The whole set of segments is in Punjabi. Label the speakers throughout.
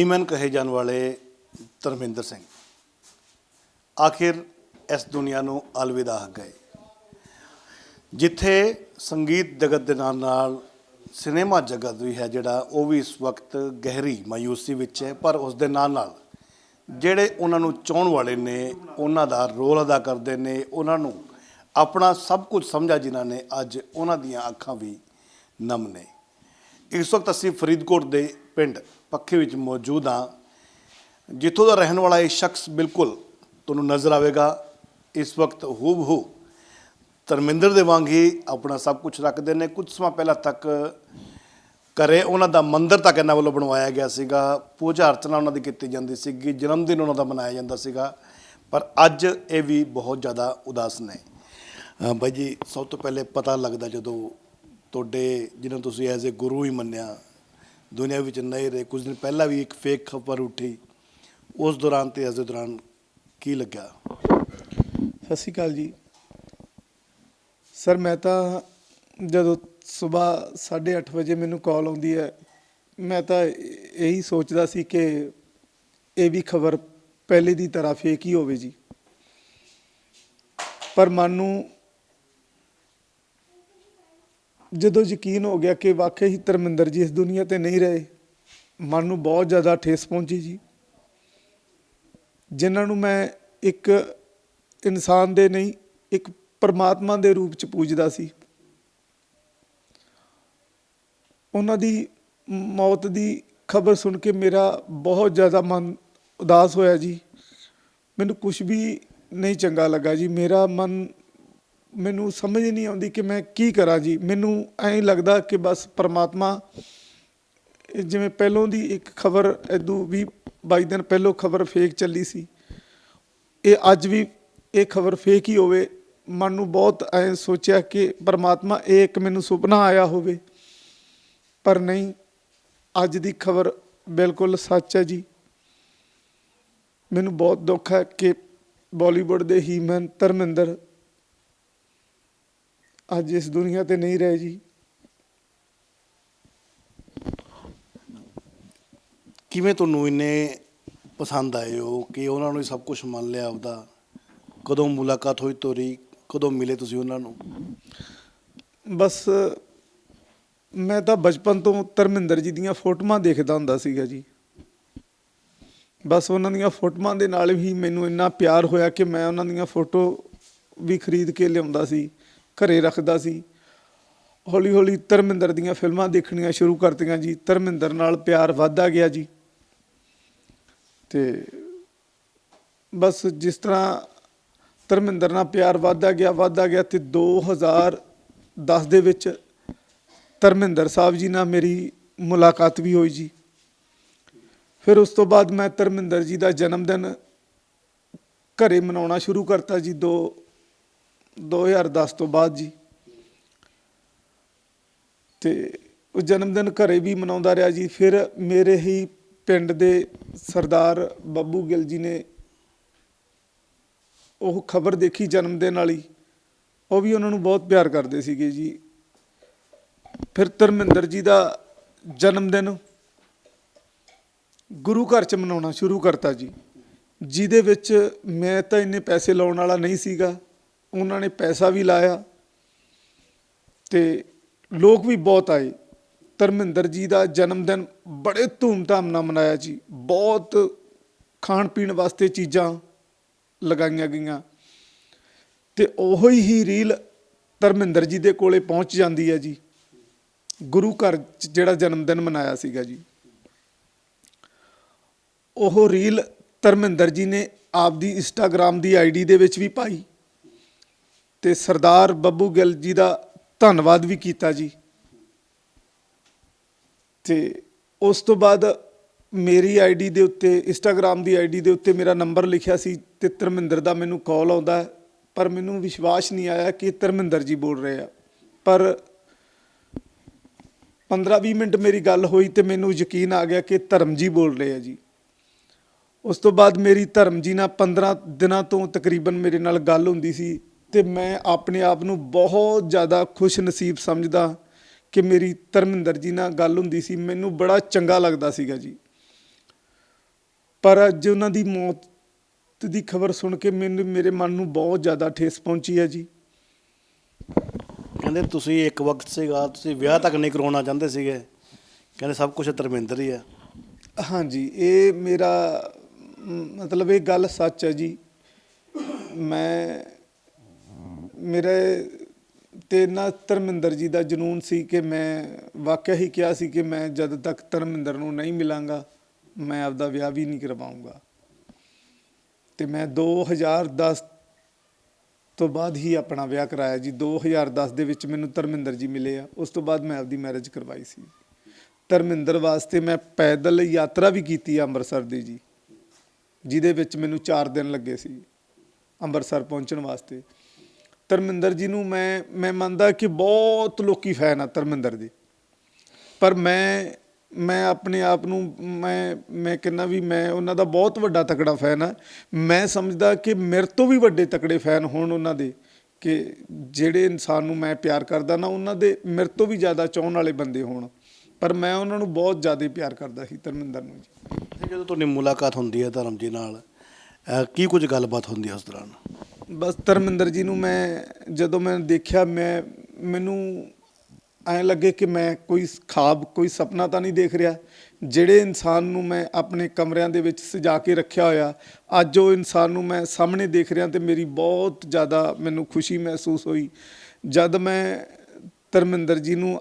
Speaker 1: ਹੀਮਨ ਕਹੇ ਜਾਣ ਵਾਲੇ ਧਰਮਿੰਦਰ ਸਿੰਘ। ਆਖਿਰ ਇਸ ਦੁਨੀਆ ਨੂੰ ਅਲਵਿਦਾ ਹੋ ਗਏ। ਜਿੱਥੇ ਸੰਗੀਤ ਜਗਤ ਦੇ ਨਾਲ ਨਾਲ ਸਿਨੇਮਾ ਜਗਤ ਵੀ ਹੈ ਜਿਹੜਾ, ਉਹ ਵੀ ਇਸ ਵਕਤ ਗਹਿਰੀ, ਮਾਯੂਸੀ ਵਿੱਚ ਹੈ, ਪਰ ਉਸ ਦੇ ਨਾਲ ਨਾਲ ਜਿਹੜੇ ਉਹਨਾਂ ਨੂੰ ਚਾਹਣ ਵਾਲੇ ਨੇ, ਉਹਨਾਂ ਦਾ ਰੋਲ ਅਦਾ ਕਰਦੇ ਨੇ, ਉਹਨਾਂ ਨੂੰ ਆਪਣਾ ਸਭ ਕੁਝ ਸਮਝਾ ਜਿਨ੍ਹਾਂ ਨੇ, ਅੱਜ ਉਹਨਾਂ ਦੀਆਂ ਅੱਖਾਂ ਵੀ ਨਮ ਨੇ। ਇਸ ਵਕਤ ਅਸੀਂ ਫਰੀਦਕੋਟ ਦੇ ਪਿੰਡ ਪੱਖੇ ਵਿੱਚ ਮੌਜੂਦ ਹਾਂ। ਜਿੱਥੋਂ ਦਾ ਰਹਿਣ ਵਾਲਾ ਇਹ ਸ਼ਖਸ ਬਿਲਕੁਲ ਤੁਹਾਨੂੰ ਨਜ਼ਰ ਆਵੇਗਾ। ਇਸ ਵਕਤ ਹੂਬਹੂ ਧਰਮਿੰਦਰ ਦੇ ਵਾਂਗ ਹੀ ਆਪਣਾ ਸਭ ਕੁਝ ਰੱਖਦੇ ਨੇ। ਕੁਝ ਸਮਾਂ ਪਹਿਲਾਂ ਤੱਕ ਘਰੇ ਉਹਨਾਂ ਦਾ ਮੰਦਿਰ ਤੱਕ ਇਹਨਾਂ ਵੱਲੋਂ ਬਣਵਾਇਆ ਗਿਆ ਸੀਗਾ। ਪੂਜਾ ਅਰਚਨਾ ਉਹਨਾਂ ਦੀ ਕੀਤੀ ਜਾਂਦੀ ਸੀਗੀ। ਜਨਮ ਦਿਨ ਉਹਨਾਂ ਦਾ ਮਨਾਇਆ ਜਾਂਦਾ ਸੀਗਾ। ਪਰ ਅੱਜ ਇਹ ਵੀ ਬਹੁਤ ਜ਼ਿਆਦਾ ਉਦਾਸ ਨੇ। ਬਾਈ ਜੀ, ਸਭ ਤੋਂ ਪਹਿਲੇ ਪਤਾ ਲੱਗਦਾ ਜਦੋਂ ਤੁਹਾਡੇ ਜਿਹਨਾਂ ਤੁਸੀਂ ਐਜ਼ ਅ ਗੁਰੂ ਹੀ ਮੰਨਿਆ, ਦੁਨੀਆ ਵਿੱਚ ਨਹੀਂ ਰਹੇ, ਕੁਝ ਦਿਨ ਪਹਿਲਾਂ ਵੀ ਇੱਕ ਫੇਕ ਖਬਰ ਉੱਠੀ, ਉਸ ਦੌਰਾਨ ਤੇ ਇਸ ਦੇ ਦੌਰਾਨ ਕੀ ਲੱਗਿਆ?
Speaker 2: ਸਤਿ ਸ਼੍ਰੀ ਅਕਾਲ ਜੀ। ਸਰ, ਮੈਂ ਤਾਂ ਜਦੋਂ ਸਵੇਰ 8:30 ਵਜੇ ਮੈਨੂੰ ਕਾਲ ਆਉਂਦੀ ਹੈ, ਮੈਂ ਤਾਂ ਇਹੀ ਸੋਚਦਾ ਸੀ ਕਿ ਇਹ ਵੀ ਖਬਰ ਪਹਿਲੇ ਦੀ ਤਰ੍ਹਾਂ ਫੇਕ ਹੀ ਹੋਵੇ ਜੀ। ਪਰ ਮਨ ਨੂੰ ਜਦੋਂ ਯਕੀਨ ਹੋ ਗਿਆ ਕਿ ਵਾਕਈ ਹੀ ਧਰਮਿੰਦਰ ਜੀ ਇਸ ਦੁਨੀਆ ਤੇ ਨਹੀਂ ਰਹੇ, ਮਨ ਨੂੰ ਬਹੁਤ ਜ਼ਿਆਦਾ ਠੇਸ ਪਹੁੰਚੀ ਜੀ। ਜਿਨ੍ਹਾਂ ਨੂੰ ਮੈਂ ਇੱਕ ਇਨਸਾਨ ਦੇ ਨਹੀਂ, ਇੱਕ ਪਰਮਾਤਮਾ ਦੇ ਰੂਪ ਚ ਪੂਜਦਾ ਸੀ। ਉਹਨਾਂ ਦੀ ਮੌਤ ਦੀ ਖਬਰ ਸੁਣ ਕੇ ਮੇਰਾ ਬਹੁਤ ਜ਼ਿਆਦਾ ਮਨ ਉਦਾਸ ਹੋਇਆ ਜੀ। ਮੈਨੂੰ ਕੁਝ ਵੀ ਨਹੀਂ ਚੰਗਾ ਲੱਗਾ ਜੀ। ਮੇਰਾ ਮਨ ਮੈਨੂੰ ਸਮਝ ਨਹੀਂ ਆਉਂਦੀ ਕਿ ਮੈਂ ਕੀ ਕਰਾਂ ਜੀ। ਮੈਨੂੰ ਐਂ ਲੱਗਦਾ ਕਿ ਬਸ ਪਰਮਾਤਮਾ ਜਿਵੇਂ ਪਹਿਲੋਂ ਦੀ ਇੱਕ ਖਬਰ ਇਦੋਂ ਵੀ 22 ਦਿਨ ਪਹਿਲੋਂ ਖਬਰ ਫੇਕ ਚੱਲੀ ਸੀ। ਇਹ ਅੱਜ ਵੀ ਇਹ ਖਬਰ ਫੇਕ ਹੀ ਹੋਵੇ, ਮਨ ਨੂੰ ਬਹੁਤ ਐ ਸੋਚਿਆ ਕਿ ਪਰਮਾਤਮਾ, ਇਹ ਇੱਕ ਮੈਨੂੰ ਸੁਪਨਾ ਆਇਆ ਹੋਵੇ। ਪਰ ਨਹੀਂ, ਅੱਜ ਦੀ ਖਬਰ ਬਿਲਕੁਲ ਸੱਚ ਹੈ ਜੀ। ਮੈਨੂੰ ਬਹੁਤ ਦੁੱਖ ਹੈ ਕਿ ਬਾਲੀਵੁੱਡ ਦੇ ਹੀਮਨ ਧਰਮਿੰਦਰ ਅੱਜ ਇਸ ਦੁਨੀਆ ਤੇ ਨਹੀਂ ਰਹੇ ਜੀ।
Speaker 1: ਕਿਵੇਂ ਤੁਹਾਨੂੰ ਇੰਨੇ ਪਸੰਦ ਆਏ ਹੋ ਕਿ ਉਹਨਾਂ ਨੂੰ ਸਭ ਕੁਝ ਮੰਨ ਲਿਆ ਆਪਦਾ? ਕਦੋਂ ਮੁਲਾਕਾਤ ਹੋਈ ਤੋਰੀ ਕਦੋਂ ਮਿਲੇ ਤੁਸੀਂ ਉਹਨਾਂ ਨੂੰ?
Speaker 2: ਬਸ ਮੈਂ ਤਾਂ ਬਚਪਨ ਤੋਂ ਧਰਮਿੰਦਰ ਜੀ ਦੀਆਂ ਫੋਟੋਆਂ ਦੇਖਦਾ ਹੁੰਦਾ ਸੀਗਾ ਜੀ। ਬਸ ਉਹਨਾਂ ਦੀਆਂ ਫੋਟੋਆਂ ਦੇ ਨਾਲ ਹੀ ਮੈਨੂੰ ਇੰਨਾ ਪਿਆਰ ਹੋਇਆ ਕਿ ਮੈਂ ਉਹਨਾਂ ਦੀਆਂ ਫੋਟੋ ਵੀ ਖਰੀਦ ਕੇ ਲਿਆਉਂਦਾ ਸੀ। ਘਰੇ ਰੱਖਦਾ ਸੀ। ਹੌਲੀ ਹੌਲੀ ਧਰਮਿੰਦਰ ਦੀਆਂ ਫਿਲਮਾਂ ਦੇਖਣੀਆਂ ਸ਼ੁਰੂ ਕਰਤੀਆਂ ਜੀ। ਧਰਮਿੰਦਰ ਨਾਲ ਪਿਆਰ ਵੱਧਦਾ ਗਿਆ ਜੀ। ਤੇ ਬਸ ਜਿਸ ਤਰ੍ਹਾਂ ਧਰਮਿੰਦਰ ਨਾਲ ਪਿਆਰ ਵੱਧਦਾ ਗਿਆ ਵੱਧਦਾ ਗਿਆ ਤੇ 2010 ਦੇ ਵਿੱਚ ਧਰਮਿੰਦਰ ਸਾਹਿਬ ਜੀ ਨਾਲ ਮੇਰੀ ਮੁਲਾਕਾਤ ਵੀ ਹੋਈ ਜੀ। ਫਿਰ ਉਸ ਤੋਂ ਬਾਅਦ ਮੈਂ ਧਰਮਿੰਦਰ ਜੀ ਦਾ ਜਨਮ ਦਿਨ ਘਰੇ ਮਨਾਉਣਾ ਸ਼ੁਰੂ ਕਰਤਾ ਜੀ 2 2010 ਤੋਂ ਬਾਅਦ ਜੀ। ਤੇ ਉਹ ਜਨਮ ਦਿਨ ਘਰੇ ਵੀ ਮਨਾਉਂਦਾ ਰਿਹਾ ਜੀ। ਫਿਰ ਮੇਰੇ ਹੀ ਪਿੰਡ ਦੇ ਸਰਦਾਰ ਬੱਬੂ ਗਿੱਲ ਜੀ ਨੇ ਉਹ ਖਬਰ ਦੇਖੀ ਜਨਮ ਦਿਨ ਵਾਲੀ। ਉਹ ਵੀ ਉਹਨਾਂ ਨੂੰ ਬਹੁਤ ਪਿਆਰ ਕਰਦੇ ਸੀਗੇ ਜੀ। ਫਿਰ ਧਰਮਿੰਦਰ ਜੀ ਦਾ ਜਨਮ ਦਿਨ ਗੁਰੂ ਘਰ ਚ ਮਨਾਉਣਾ ਸ਼ੁਰੂ ਕਰਤਾ ਜੀ। ਜਿਹਦੇ ਵਿੱਚ ਮੈਂ ਤਾਂ ਇੰਨੇ ਪੈਸੇ ਲਾਉਣ ਵਾਲਾ ਨਹੀਂ ਸੀਗਾ। ਉਹਨਾਂ ਨੇ ਪੈਸਾ ਵੀ ਲਾਇਆ ਤੇ ਲੋਕ ਵੀ ਬਹੁਤ ਆਏ। ਧਰਮਿੰਦਰ ਜੀ ਦਾ ਜਨਮ ਦਿਨ ਬੜੇ ਧੂਮਧਾਮ ਨਾਲ ਮਨਾਇਆ ਜੀ। ਬਹੁਤ ਖਾਣ ਪੀਣ ਵਾਸਤੇ ਚੀਜ਼ਾਂ ਲਗਾਈਆਂ ਗਈਆਂ। ਤੇ ਉਹੋ ਹੀ ਰੀਲ ਧਰਮਿੰਦਰ ਜੀ ਦੇ ਕੋਲੇ ਪਹੁੰਚ ਜਾਂਦੀ ਹੈ ਜੀ। ਗੁਰੂ ਘਰ 'ਚ ਜਿਹੜਾ ਜਨਮ ਦਿਨ ਮਨਾਇਆ ਸੀਗਾ ਜੀ। ਉਹ ਰੀਲ ਧਰਮਿੰਦਰ ਜੀ ਨੇ ਆਪਦੀ ਇੰਸਟਾਗ੍ਰam ਦੀ ਆਈਡੀ ਦੇ ਵਿੱਚ ਵੀ ਪਾਈ। ਤੇ ਸਰਦਾਰ ਬੱਬੂ ਗਿੱਲ ਜੀ ਦਾ ਧੰਨਵਾਦ ਵੀ ਕੀਤਾ ਜੀ। ਤੇ ਉਸ ਤੋਂ ਬਾਅਦ ਮੇਰੀ ਆਈਡੀ ਦੇ ਉੱਤੇ ਇੰਸਟਾਗ੍ਰam ਦੀ ਆਈਡੀ ਦੇ ਉੱਤੇ ਮੇਰਾ ਨੰਬਰ ਲਿਖਿਆ ਸੀ ਤੇ ਧਰਮਿੰਦਰ ਦਾ ਮੈਨੂੰ ਕਾਲ ਆਉਂਦਾ ਪਰ ਮੈਨੂੰ ਵਿਸ਼ਵਾਸ ਨਹੀਂ ਆਇਆ ਕਿ ਧਰਮਿੰਦਰ ਜੀ ਬੋਲ ਰਹੇ ਆ। ਪਰ 15-20 ਮਿੰਟ ਮੇਰੀ ਗੱਲ ਹੋਈ ਤੇ ਮੈਨੂੰ ਯਕੀਨ ਆ ਗਿਆ ਕਿ ਧਰਮ ਜੀ ਬੋਲ ਰਹੇ ਆ ਜੀ। ਉਸ ਤੋਂ ਬਾਅਦ ਮੇਰੀ ਧਰਮ ਜੀ ਨਾਲ 15 ਦਿਨਾਂ ਤੋਂ ਤਕਰੀਬਨ ਮੇਰੇ ਨਾਲ ਗੱਲ ਹੁੰਦੀ ਸੀ। ਤੇ ਮੈਂ ਆਪਣੇ ਆਪ ਨੂੰ ਬਹੁਤ ਜ਼ਿਆਦਾ ਖੁਸ਼ ਨਸੀਬ ਸਮਝਦਾ ਕਿ ਮੇਰੀ ਧਰਮਿੰਦਰ ਜੀ ਨਾਲ ਗੱਲ ਹੁੰਦੀ ਸੀ ਮੈਨੂੰ ਬੜਾ ਚੰਗਾ ਲੱਗਦਾ ਸੀਗਾ ਜੀ। ਪਰ ਅੱਜ ਉਹਨਾਂ ਦੀ ਮੌਤ ਦੀ ਖਬਰ ਸੁਣ ਕੇ ਮੈਨੂੰ ਮੇਰੇ ਮਨ ਨੂੰ ਬਹੁਤ ਜ਼ਿਆਦਾ ਠੇਸ ਪਹੁੰਚੀ ਹੈ ਜੀ।
Speaker 1: ਕਹਿੰਦੇ ਤੁਸੀਂ ਇੱਕ ਵਕਤ ਸੀਗਾ ਤੁਸੀਂ ਵਿਆਹ ਤੱਕ ਨਹੀਂ ਕਰਾਉਣਾ ਚਾਹੁੰਦੇ ਸੀਗੇ। ਕਹਿੰਦੇ ਸਭ ਕੁਝ ਧਰਮਿੰਦਰ ਹੀ ਹੈ
Speaker 2: ਹਾਂਜੀ ਇਹ ਮੇਰਾ ਮਤਲਬ ਇਹ ਗੱਲ ਸੱਚ ਹੈ ਜੀ। ਮੈਂ ਮੇਰੇ ਤੇ ਨਾ ਧਰਮਿੰਦਰ ਜੀ ਦਾ ਜਨੂਨ ਸੀ ਕਿ ਮੈਂ ਵਾਕਿਆ ਹੀ ਕਿਹਾ ਸੀ ਕਿ ਮੈਂ ਜਦ ਤੱਕ ਧਰਮਿੰਦਰ ਨੂੰ ਨਹੀਂ ਮਿਲਾਂਗਾ, ਮੈਂ ਆਪਦਾ ਵਿਆਹ ਵੀ ਨਹੀਂ ਕਰਵਾਉਂਗਾ। ਤੇ ਮੈਂ 2010 ਤੋਂ ਬਾਅਦ ਹੀ ਆਪਣਾ ਵਿਆਹ ਕਰਾਇਆ ਜੀ। 2010 ਦੇ ਵਿੱਚ ਮੈਨੂੰ ਧਰਮਿੰਦਰ ਜੀ ਮਿਲੇ ਆ। ਉਸ ਤੋਂ ਬਾਅਦ ਮੈਂ ਆਪਦੀ ਮੈਰਿਜ ਕਰਵਾਈ ਸੀ। ਧਰਮਿੰਦਰ ਵਾਸਤੇ ਮੈਂ ਪੈਦਲ ਯਾਤਰਾ ਵੀ ਕੀਤੀ ਆ ਅੰਮ੍ਰਿਤਸਰ ਦੀ ਜੀ, ਜਿਹਦੇ ਵਿੱਚ ਮੈਨੂੰ 4 ਦਿਨ ਲੱਗੇ ਸੀ ਅੰਮ੍ਰਿਤਸਰ ਪਹੁੰਚਣ ਵਾਸਤੇ। ਧਰਮਿੰਦਰ ਜੀ ਨੂੰ ਮੈਂ ਮੈਂ ਮੰਨਦਾ ਕਿ ਬਹੁਤ ਲੋਕੀ ਫੈਨ ਆ ਧਰਮਿੰਦਰ ਦੇ ਪਰ ਮੈਂ ਮੈਂ ਆਪਣੇ ਆਪ ਨੂੰ, ਮੈਂ ਮੈਂ ਕਹਿੰਦਾ ਵੀ ਮੈਂ ਉਹਨਾਂ ਦਾ ਬਹੁਤ ਵੱਡਾ ਤਕੜਾ ਫੈਨ ਆ। ਮੈਂ ਸਮਝਦਾ ਕਿ ਮੇਰੇ ਤੋਂ ਵੀ ਵੱਡੇ ਤਕੜੇ ਫੈਨ ਹੋਣ ਉਹਨਾਂ ਦੇ ਕਿ ਜਿਹੜੇ ਇਨਸਾਨ ਨੂੰ ਮੈਂ ਪਿਆਰ ਕਰਦਾ ਨਾ, ਉਹਨਾਂ ਦੇ ਮੇਰੇ ਤੋਂ ਵੀ ਜ਼ਿਆਦਾ ਚਾਹਣ ਵਾਲੇ ਬੰਦੇ ਹੋਣ। ਪਰ ਮੈਂ ਉਹਨਾਂ ਨੂੰ ਬਹੁਤ ਜ਼ਿਆਦਾ ਪਿਆਰ ਕਰਦਾ ਸੀ ਧਰਮਿੰਦਰ ਨੂੰ ਜੀ।
Speaker 1: ਜਦੋਂ ਤੁਹਾਡੀ ਮੁਲਾਕਾਤ ਹੁੰਦੀ ਹੈ ਧਰਮ ਜੀ ਨਾਲ ਕੀ ਕੁਝ ਗੱਲਬਾਤ ਹੁੰਦੀ ਹੈ ਉਸ ਦੌਰਾਨ?
Speaker 2: ਬਸ ਧਰਮਿੰਦਰ ਜੀ ਨੂੰ ਮੈਂ ਜਦੋਂ ਮੈਂ ਦੇਖਿਆ, ਮੈਂ, ਮੈਨੂੰ ਐਂ ਲੱਗੇ ਕਿ ਮੈਂ ਕੋਈ ਖਾਬ, ਕੋਈ ਸੁਪਨਾ ਤਾਂ ਨਹੀਂ ਦੇਖ ਰਿਹਾ। ਜਿਹੜੇ ਇਨਸਾਨ ਨੂੰ ਮੈਂ ਆਪਣੇ ਕਮਰਿਆਂ ਦੇ ਵਿੱਚ ਸਜਾ ਕੇ ਰੱਖਿਆ ਹੋਇਆ, ਅੱਜ ਉਹ ਇਨਸਾਨ ਨੂੰ ਮੈਂ ਸਾਹਮਣੇ ਦੇਖ ਰਿਹਾ ਤੇ ਮੇਰੀ ਬਹੁਤ ਜ਼ਿਆਦਾ ਮੈਨੂੰ ਖੁਸ਼ੀ ਮਹਿਸੂਸ ਹੋਈ। ਜਦ ਮੈਂ ਧਰਮਿੰਦਰ ਜੀ ਨੂੰ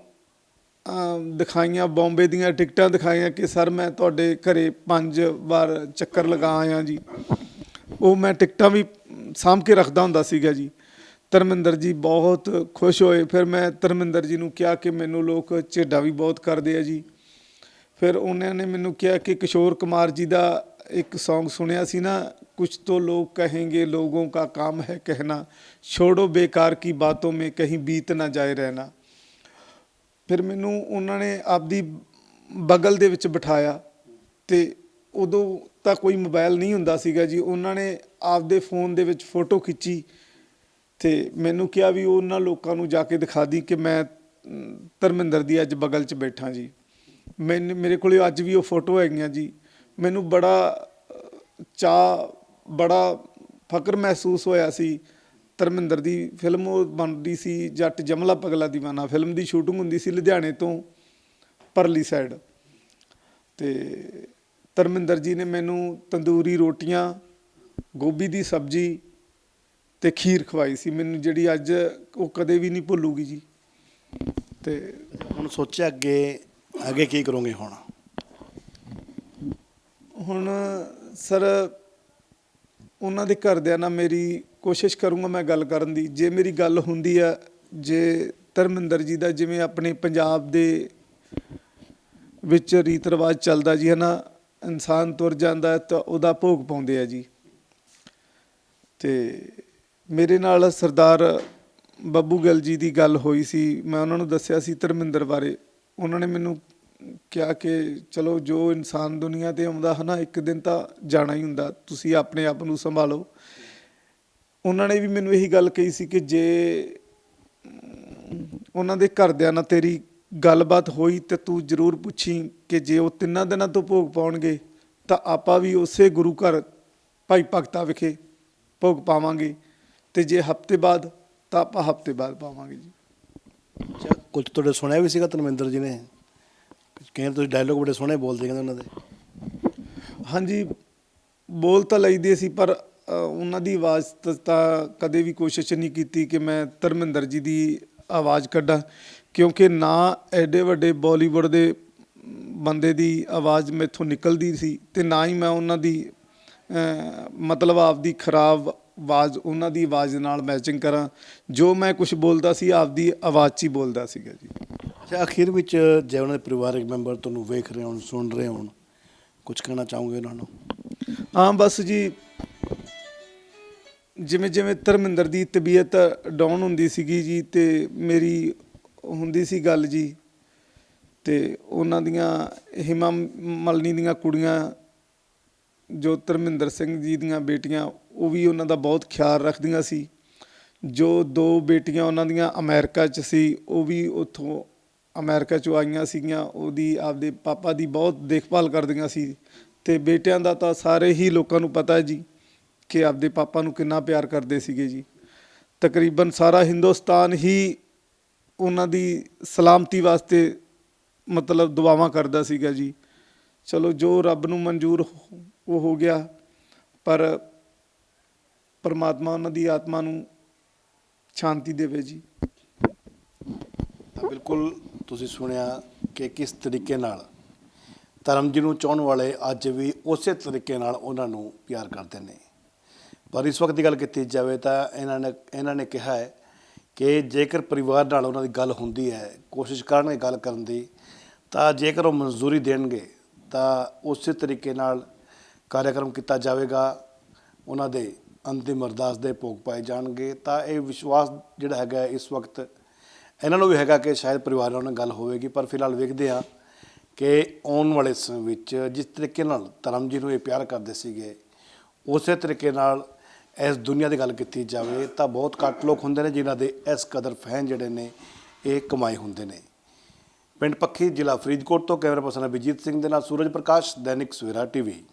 Speaker 2: ਦਿਖਾਈਆਂ, ਬੰਬੇ ਦੀਆਂ ਟਿਕਟਾਂ ਦਿਖਾਈਆਂ ਕਿ ਸਰ ਮੈਂ ਤੁਹਾਡੇ ਘਰੇ ਪੰਜ ਵਾਰ ਚੱਕਰ ਲਗਾ ਆਇਆ ਜੀ, ਉਹ ਮੈਂ ਟਿਕਟਾਂ ਵੀ ਸਾਂਭ ਕੇ ਰੱਖਦਾ ਹੁੰਦਾ ਸੀਗਾ ਜੀ। ਧਰਮਿੰਦਰ ਜੀ ਬਹੁਤ ਖੁਸ਼ ਹੋਏ। ਫਿਰ ਮੈਂ ਧਰਮਿੰਦਰ ਜੀ ਨੂੰ ਕਿਹਾ ਕਿ ਮੈਨੂੰ ਲੋਕ ਝੇਡਾ ਵੀ ਬਹੁਤ ਕਰਦੇ ਆ ਜੀ। ਫਿਰ ਉਹਨਾਂ ਨੇ ਮੈਨੂੰ ਕਿਹਾ ਕਿ ਕਿਸ਼ੋਰ ਕੁਮਾਰ ਜੀ ਦਾ ਇੱਕ ਸੌਂਗ ਸੁਣਿਆ ਸੀ ਨਾ ਕੁਝ ਤੋਂ ਲੋਕ ਕਹਿੰਗੇ ਲੋਗੋਂ ਕਾ ਕੰਮ ਹੈ ਕਹਿਣਾ, ਛੋੜੋ ਬੇਕਾਰ ਕੀ ਬਾਤੋਂ ਮੇ ਕਹੀਂ ਬੀਤ ਨਾ ਜਾਏ ਰਹਿਣਾ। ਫਿਰ ਮੈਨੂੰ ਉਹਨਾਂ ਨੇ ਆਪਦੀ ਬਗਲ ਦੇ ਵਿੱਚ ਬਿਠਾਇਆ ਤੇ ਉਦੋਂ ਤਾਂ ਕੋਈ ਮੋਬਾਈਲ ਨਹੀਂ ਹੁੰਦਾ ਸੀਗਾ ਜੀ। ਉਹਨਾਂ ਨੇ ਆਪਦੇ ਫੋਨ ਦੇ ਵਿੱਚ ਫੋਟੋ ਖਿੱਚੀ ਤੇ ਮੈਨੂੰ ਕਿਹਾ ਵੀ ਉਹਨਾਂ ਲੋਕਾਂ ਨੂੰ ਜਾ ਕੇ ਦਿਖਾ ਦੀ ਕਿ ਮੈਂ ਧਰਮਿੰਦਰ ਦੀ ਅੱਜ ਬਗਲ 'ਚ ਬੈਠਾ ਜੀ। ਮੈਨੂੰ ਮੇਰੇ ਕੋਲੇ ਅੱਜ ਵੀ ਉਹ ਫੋਟੋ ਹੈਗੀਆਂ ਜੀ। ਮੈਨੂੰ ਬੜਾ ਅਹ, ਚਾਅ ਬੜਾ ਫਕਰ ਮਹਿਸੂਸ ਹੋਇਆ ਸੀ। ਧਰਮਿੰਦਰ ਦੀ ਫਿਲਮ ਉਹ ਬਣਦੀ ਸੀ ਜੱਟ ਜਮਲਾ ਪਗਲਾ ਦੀਵਾਨਾ ਫਿਲਮ ਦੀ ਸ਼ੂਟਿੰਗ ਹੁੰਦੀ ਸੀ ਲੁਧਿਆਣੇ ਤੋਂ ਪਰਲੀ ਸਾਈਡ ਤੇ ਧਰਮਿੰਦਰ ਜੀ ਨੇ ਮੈਨੂੰ ਤੰਦੂਰੀ ਰੋਟੀਆਂ ਗੋਭੀ ਦੀ ਸਬਜ਼ੀ ਤੇ ਖੀਰ ਖਵਾਈ ਸੀ। ਮੈਨੂੰ ਜਿਹੜੀ ਅੱਜ ਉਹ ਕਦੇ ਵੀ ਨਹੀਂ ਭੁੱਲੂਗੀ ਜੀ। ਤੇ
Speaker 1: ਹੁਣ ਸੋਚਿਆ ਅੱਗੇ ਅੱਗੇ ਕੀ ਕਰੋਗੇ ਹੁਣ?
Speaker 2: ਹੁਣ ਸਰ ਉਹਨਾਂ ਦੇ ਘਰਦਿਆਂ ਨਾਲ ਮੇਰੀ ਕੋਸ਼ਿਸ਼ ਕਰੂੰਗਾ ਮੈਂ ਗੱਲ ਕਰਨ ਦੀ। ਜੇ ਮੇਰੀ ਗੱਲ ਹੁੰਦੀ ਆ ਜੇ ਧਰਮਿੰਦਰ ਜੀ ਦਾ ਜਿਵੇਂ ਆਪਣੇ ਪੰਜਾਬ ਦੇ ਵਿੱਚ ਰੀਤ ਰਿਵਾਜ ਚੱਲਦਾ ਜੀ ਹਨਾ? ਇਨਸਾਨ ਤੁਰ ਜਾਂਦਾ ਤਾਂ ਉਹਦਾ ਭੋਗ ਪਾਉਂਦੇ ਆ ਜੀ। ਤੇ ਮੇਰੇ ਨਾਲ ਸਰਦਾਰ ਬੱਬੂ ਗਿੱਲ ਜੀ ਦੀ ਗੱਲ ਹੋਈ ਸੀ। ਮੈਂ ਉਹਨਾਂ ਨੂੰ ਦੱਸਿਆ ਸੀ ਧਰਮਿੰਦਰ ਬਾਰੇ। ਉਹਨਾਂ ਨੇ ਮੈਨੂੰ ਕਿਹਾ ਕਿ ਚਲੋ ਜੋ ਇਨਸਾਨ ਦੁਨੀਆ ਤੇ ਆਉਂਦਾ ਹੈ ਨਾ ਇੱਕ ਦਿਨ ਤਾਂ ਜਾਣਾ ਹੀ ਹੁੰਦਾ। ਤੁਸੀਂ ਆਪਣੇ ਆਪ ਨੂੰ ਸੰਭਾਲੋ। ਉਹਨਾਂ ਨੇ ਵੀ ਮੈਨੂੰ ਇਹੀ ਗੱਲ ਕਹੀ ਸੀ ਕਿ ਜੇ ਉਹਨਾਂ ਦੇ ਘਰਦਿਆਂ ਨਾਲ ਤੇਰੀ ਗੱਲਬਾਤ ਹੋਈ ਤੇ ਤੂੰ ਜ਼ਰੂਰ ਪੁੱਛੀ ਕਿ ਜੇ ਉਹ ਤਿੰਨਾਂ ਦਿਨਾਂ ਤੋਂ ਭੋਗ ਪਾਉਣਗੇ ਤਾਂ ਆਪਾਂ ਵੀ ਉਸੇ ਗੁਰੂ ਘਰ ਭਾਈ ਭਗਤਾ ਵਿਖੇ ਭੋਗ ਪਾਵਾਂਗੇ। ਤੇ ਜੇ ਹਫ਼ਤੇ ਬਾਅਦ ਤਾਂ ਆਪਾਂ ਹਫ਼ਤੇ ਬਾਅਦ ਪਾਵਾਂਗੇ ਜੀ।
Speaker 1: ਕੁਝ ਤੁਹਾਡੇ ਸੁਣਿਆ ਵੀ ਸੀਗਾ ਧਰਮਿੰਦਰ ਜੀ ਨੇ? ਕਹਿੰਦੇ ਤੁਸੀਂ ਡਾਇਲੋਗ ਬੜੇ ਸੋਹਣੇ ਬੋਲਦੇ ਕਹਿੰਦੇ ਉਹਨਾਂ ਦੇ।
Speaker 2: ਹਾਂਜੀ ਬੋਲ ਤਾਂ ਲਈਦੇ ਸੀ ਪਰ ਉਹਨਾਂ ਦੀ ਆਵਾਜ਼ ਤ- ਤਾਂ ਕਦੇ ਵੀ ਕੋਸ਼ਿਸ਼ ਨਹੀਂ ਕੀਤੀ ਕਿ ਮੈਂ ਧਰਮਿੰਦਰ ਜੀ ਦੀ ਆਵਾਜ਼ ਕੱਢਾਂ। ਕਿਉਂਕਿ ਨਾ ਐਡੇ ਵੱਡੇ ਬਾਲੀਵੁੱਡ ਦੇ ਬੰਦੇ ਦੀ ਆਵਾਜ਼ ਮੈਥੋਂ ਨਿਕਲਦੀ ਸੀ ਤੇ ਨਾ ਹੀ ਮੈਂ ਉਹਨਾਂ ਦੀ ਮਤਲਬ ਆਪਦੀ ਖਰਾਬ ਆਵਾਜ਼ ਉਹਨਾਂ ਦੀ ਆਵਾਜ਼ ਨਾਲ ਮੈਚਿੰਗ ਕਰਾਂ ਜੋ ਮੈਂ ਕੁਝ ਬੋਲਦਾ ਸੀ ਆਪਦੀ ਆਵਾਜ਼ 'ਚ ਹੀ ਬੋਲਦਾ ਸੀਗਾ ਜੀ।
Speaker 1: ਅੱਛਾ ਅਖੀਰ ਵਿੱਚ ਜੇ ਉਹਨਾਂ ਦੇ ਪਰਿਵਾਰਕ ਮੈਂਬਰ ਤੁਹਾਨੂੰ ਵੇਖ ਰਹੇ ਹੋਣ ਸੁਣ ਰਹੇ ਹੋਣ ਕੁਝ ਕਹਿਣਾ ਚਾਹੋਗੇ ਉਹਨਾਂ ਨੂੰ?
Speaker 2: ਹਾਂ ਬਸ ਜੀ ਜਿਵੇਂ ਜਿਵੇਂ ਧਰਮਿੰਦਰ ਦੀ ਤਬੀਅਤ ਡਾਊਨ ਹੁੰਦੀ ਸੀਗੀ ਜੀ ਤੇ ਮੇਰੀ ਹੁੰਦੀ ਸੀ ਗੱਲ ਜੀ ਤੇ ਉਹਨਾਂ ਦੀਆਂ ਹਿਮਾ ਮਲਨੀ ਦੀਆਂ ਕੁੜੀਆਂ ਜੋ ਧਰਮਿੰਦਰ ਸਿੰਘ ਜੀ ਦੀਆਂ ਬੇਟੀਆਂ, ਉਹ ਵੀ ਉਹਨਾਂ ਦਾ ਬਹੁਤ ਖਿਆਲ ਰੱਖਦੀਆਂ ਸੀ। ਜੋ ਦੋ ਬੇਟੀਆਂ ਉਹਨਾਂ ਦੀਆਂ ਅਮਰੀਕਾ 'ਚ ਸੀ, ਉਹ ਵੀ ਉੱਥੋਂ ਅਮਰੀਕਾ 'ਚੋਂ ਆਈਆਂ ਸੀਗੀਆਂ। ਉਹਦੀ ਆਪਦੇ ਪਾਪਾ ਦੀ ਬਹੁਤ ਦੇਖਭਾਲ ਕਰਦੀਆਂ ਸੀ ਤੇ ਬੇਟਿਆਂ ਦਾ ਤਾਂ ਸਾਰੇ ਹੀ ਲੋਕਾਂ ਨੂੰ ਪਤਾ ਹੈ ਜੀ ਕਿ ਆਪਦੇ ਪਾਪਾ ਨੂੰ ਕਿੰਨਾ ਪਿਆਰ ਕਰਦੇ ਸੀਗੇ ਜੀ। ਤਕਰੀਬਨ ਸਾਰਾ ਹਿੰਦੁਸਤਾਨ ਹੀ ਉਹਨਾਂ ਦੀ ਸਲਾਮਤੀ ਵਾਸਤੇ ਮਤਲਬ ਦੁਆਵਾਂ ਕਰਦਾ ਸੀਗਾ ਜੀ। ਚਲੋ, ਜੋ ਰੱਬ ਨੂੰ ਮਨਜ਼ੂਰ ਹੋ- ਉਹ ਹੋ ਗਿਆ, ਪਰ ਪਰਮਾਤਮਾ ਉਹਨਾਂ ਦੀ ਆਤਮਾ ਨੂੰ ਸ਼ਾਂਤੀ ਦੇਵੇ ਜੀ।
Speaker 1: ਤਾਂ ਬਿਲਕੁਲ ਤੁਸੀਂ ਸੁਣਿਆ ਕਿ ਕਿਸ ਤਰੀਕੇ ਨਾਲ ਧਰਮ ਜੀ ਨੂੰ ਚਾਹਣ ਵਾਲੇ ਅੱਜ ਵੀ ਉਸੇ ਤਰੀਕੇ ਨਾਲ ਉਹਨਾਂ ਨੂੰ ਪਿਆਰ ਕਰਦੇ ਨੇ। ਪਰ ਇਸ ਵਕਤ ਦੀ ਗੱਲ ਕੀਤੀ ਜਾਵੇ ਤਾਂ ਇਹਨਾਂ ਨੇ ਇਹਨਾਂ ਨੇ ਕਿਹਾ ਹੈ ਕਿ ਜੇਕਰ ਪਰਿਵਾਰ ਨਾਲ ਉਹਨਾਂ ਦੀ ਗੱਲ ਹੁੰਦੀ ਹੈ, ਕੋਸ਼ਿਸ਼ ਕਰਨਗੇ ਗੱਲ ਕਰਨ ਦੀ, ਤਾਂ ਜੇਕਰ ਉਹ ਮਨਜ਼ੂਰੀ ਦੇਣਗੇ, ਤਾਂ ਉਸੇ ਤਰੀਕੇ ਨਾਲ ਕਾਰਜਕ੍ਰਮ ਕੀਤਾ ਜਾਵੇਗਾ, ਉਹਨਾਂ ਦੇ ਅੰਤਿਮ ਅਰਦਾਸ ਦੇ ਭੋਗ ਪਾਏ ਜਾਣਗੇ। ਤਾਂ ਇਹ ਵਿਸ਼ਵਾਸ ਜਿਹੜਾ ਹੈਗਾ ਇਸ ਵਕਤ ਇਹਨਾਂ ਨੂੰ ਵੀ ਹੈਗਾ ਕਿ ਸ਼ਾਇਦ ਪਰਿਵਾਰ ਨਾਲ ਗੱਲ ਹੋਵੇਗੀ, ਪਰ ਫਿਲਹਾਲ ਵੇਖਦੇ ਹਾਂ ਕਿ ਆਉਣ ਵਾਲੇ ਸਮੇਂ ਵਿੱਚ ਜਿਸ ਤਰੀਕੇ ਨਾਲ ਧਰਮ ਜੀ ਨੂੰ ਇਹ ਪਿਆਰ ਕਰਦੇ ਸੀਗੇ, ਉਸੇ ਤਰੀਕੇ ਨਾਲ ਇਸ ਦੁਨੀਆ ਦੀ ਗੱਲ ਕੀਤੀ ਜਾਵੇ ਤਾਂ ਬਹੁਤ ਘੱਟ ਲੋਕ ਹੁੰਦੇ ਨੇ ਜਿਨ੍ਹਾਂ ਦੇ ਇਸ ਕਦਰ ਫੈਨ ਜਿਹੜੇ ਨੇ, ਇਹ ਕਮਾਏ ਹੁੰਦੇ ਨੇ। ਪਿੰਡ ਪੱਖੀ ਜ਼ਿਲ੍ਹਾ ਫਰੀਦਕੋਟ ਤੋਂ ਕੈਮਰਾ ਪਰਸਨ ਅਭਿਜੀਤ ਸਿੰਘ ਦੇ ਨਾਲ ਸੂਰਜ ਪ੍ਰਕਾਸ਼, ਦੈਨਿਕ ਸਵੇਰਾ ਟੀਵੀ।